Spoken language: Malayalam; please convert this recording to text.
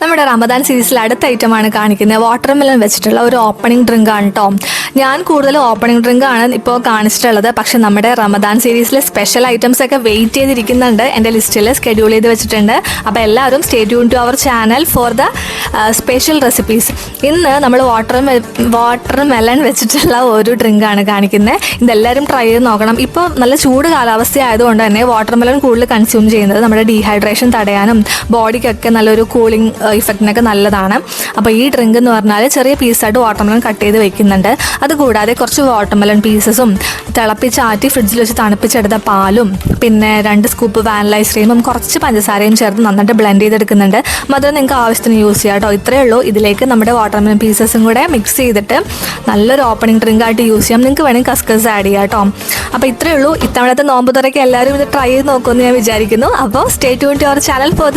നമ്മുടെ റമദാൻ സീരീസിലെ അടുത്ത ഐറ്റമാണ് കാണിക്കുന്നത്. വാട്ടർ മെലൺ വെച്ചിട്ടുള്ള ഒരു ഓപ്പണിംഗ് ഡ്രിങ്ക് ആണ് കേട്ടോ ഞാൻ കൂടുതൽ ഓപ്പണിംഗ് ഡ്രിങ്ക് ആണ് ഇപ്പോൾ കാണിച്ചിട്ടുള്ളത്. പക്ഷെ നമ്മുടെ റമദാൻ സീരീസിലെ സ്പെഷ്യൽ ഐറ്റംസ് ഒക്കെ വെയിറ്റ് ചെയ്തിരിക്കുന്നുണ്ട്. എന്റെ ലിസ്റ്റിൽ സ്കെഡ്യൂൾ ചെയ്ത് വെച്ചിട്ടുണ്ട്. അപ്പോൾ എല്ലാവരും stay tune to our channel for the special recipes ഇന്ന് നമ്മൾ വാട്ടർ വാട്ടർ മെലൺ വെച്ചിട്ടുള്ള ഒരു ഡ്രിങ്ക് ആണ് കാണിക്കുന്നത് ഇതെല്ലാവരും ട്രൈ ചെയ്ത് നോക്കണം. ഇപ്പോൾ നല്ല ചൂട് കാലാവസ്ഥ ആയതുകൊണ്ട് തന്നെ വാട്ടർ മെലൺ കൂടുതൽ കൺസ്യൂം ചെയ്യുന്നത് നമ്മുടെ ഡീഹൈഡ്രേഷൻ തടയാനും ബോഡിക്കൊക്കെ നല്ലൊരു കൂളിംഗ് ഇഫക്റ്റിനൊക്കെ നല്ലതാണ്. അപ്പോൾ ഈ ഡ്രിങ്ക് എന്ന് പറഞ്ഞാൽ ചെറിയ പീസായിട്ട് വാട്ടർ മെലൺ കട്ട് ചെയ്ത് വെക്കുന്നുണ്ട്. അതുകൂടാതെ കുറച്ച് വാട്ടർ മെലൺ പീസസും തിളപ്പിച്ചാറ്റി ഫ്രിഡ്ജിൽ വെച്ച് തണുപ്പിച്ചെടുത്ത പാലും പിന്നെ രണ്ട് സ്കൂപ്പ് വാനില ഐസ്ക്രീമും കുറച്ച് പഞ്ചസാരയും ചേർത്ത് നന്നായിട്ട് ബ്ലെൻഡ് ചെയ്തെടുക്കുന്നുണ്ട്. മധുരം നിങ്ങൾക്ക് ആവശ്യത്തിന് യൂസ് ചെയ്യാം. കേട്ടോ. ഇത്രയേ ഉള്ളൂ. ഇതിലേക്ക് നമ്മുടെ വാട്ടർമെലൺ പീസസും കൂടെ മിക്സ് ചെയ്തിട്ട് നല്ലൊരു ഓപ്പണിംഗ് ഡ്രിങ്ക് ആയിട്ട് യൂസ് ചെയ്യാം. നിങ്ങൾക്ക് വേണമെങ്കിൽ കസ്കസ് ആഡ് ചെയ്യാം കേട്ടോ. അപ്പോൾ ഇത്രയേ ഉള്ളൂ. ഇത്തവണത്തെ നോമ്പ് തുറയ്ക്ക് എല്ലാവരും ഇത് ട്രൈ ചെയ്ത് നോക്കുമെന്ന് ഞാൻ വിചാരിക്കുന്നു. അപ്പോൾ stay tune to our channel for